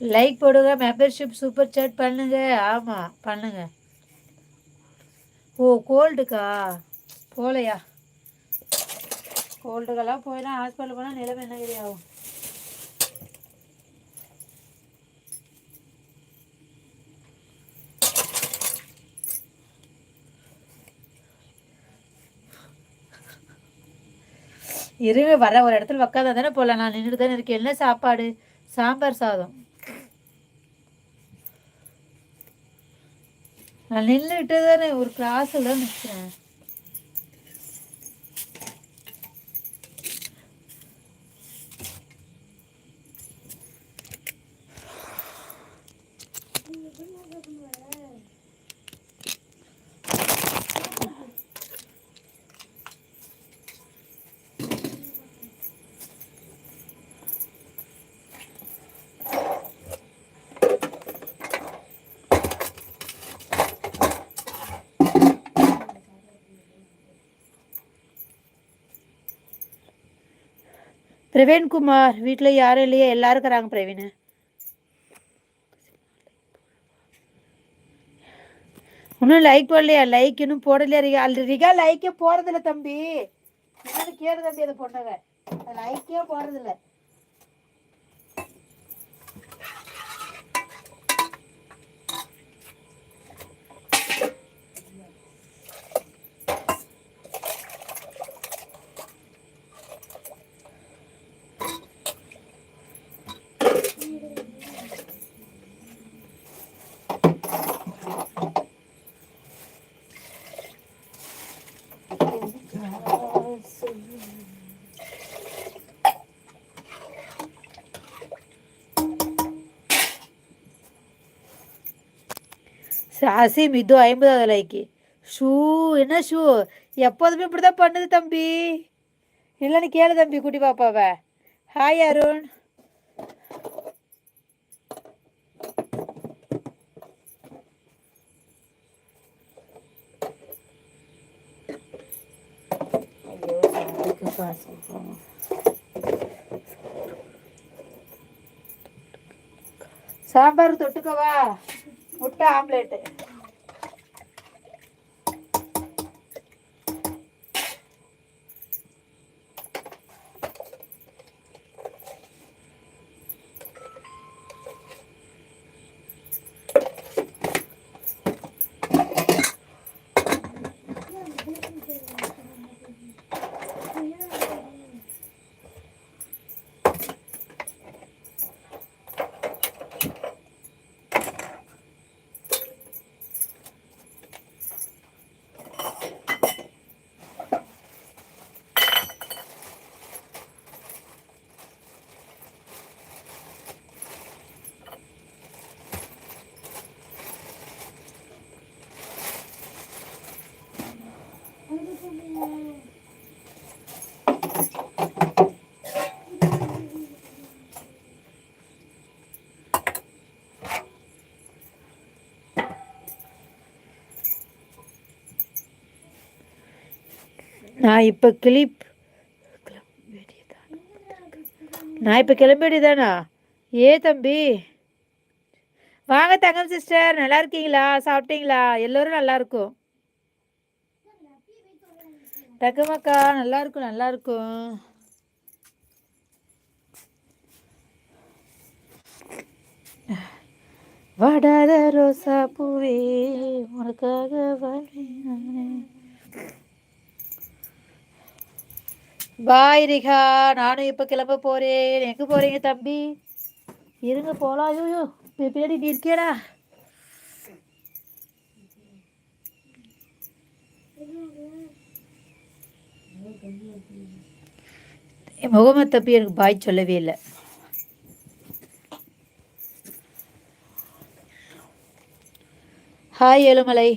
Like போடுங்க membership super chat பண்ணுங்க. ஆமாம் பண்ணுங்க. ஓ கோல்டுக்கா போகலையா கோல்டுக்கெல்லாம் போயினா ஹாஸ்பிட்டல் போனால் நிலைமை என்ன ஆகும்? இருங்க வர ஒரு இடத்துல உக்காந்தா தானே போகலாம் நான் நின்றுட்டு தானே இருக்கேன். என்ன சாப்பாடு? சாம்பார் சாதம். நான் நின்றுட்டு தானே ஒரு கிளாஸில் நிற்கிறேன் பிரவீன்குமார் வீட்டில் யாரும் இல்லையா? எல்லாரும் இருக்கிறாங்க பிரவீன். இன்னும் லைக் போடலையா லைக் இன்னும் போடலையா? ரிகா ரிகா லைக்கே போடுறதில்ல தம்பி. கேடு தம்பி அதை பொண்ணவ. லைக்கே போடுறதில்ல அசீம் இதோ ஐம்பதாவது லைக்கு. ஷூ என்ன ஷூ? எப்போதுமே இப்படி தான் பண்ணுது தம்பி. இல்லைன்னு கேளு தம்பி குட்டி பாப்பாவை. ஹாய் அருண். சாம்பார் தொட்டுக்கவா? முட்டை ஆம்லேட்டு. நான் இப்போ கிளிப் நான் இப்போ கிளம்ப வேண்டியதானா ஏ தம்பி. வாங்க தங்கம் சிஸ்டர் நல்லா இருக்கீங்களா? சாப்பிட்டீங்களா? எல்லோரும் நல்லா இருக்கும். தக்கமக்கா நல்லா இருக்கும் நல்லா இருக்கும். வாடாத ரோசா பூவே உனக்காக வாழ்வேன் பாய் ரிகா நானும் இப்போ கிளம்ப போகிறேன் எங்கே போகிறீங்க தம்பி? இருங்க போகலாம் ஐயோ பின்னாடி நீ இருக்கேடா முகமது தம்பி எனக்கு பாய் சொல்லவே இல்லை. ஹாய் ஏழுமலை.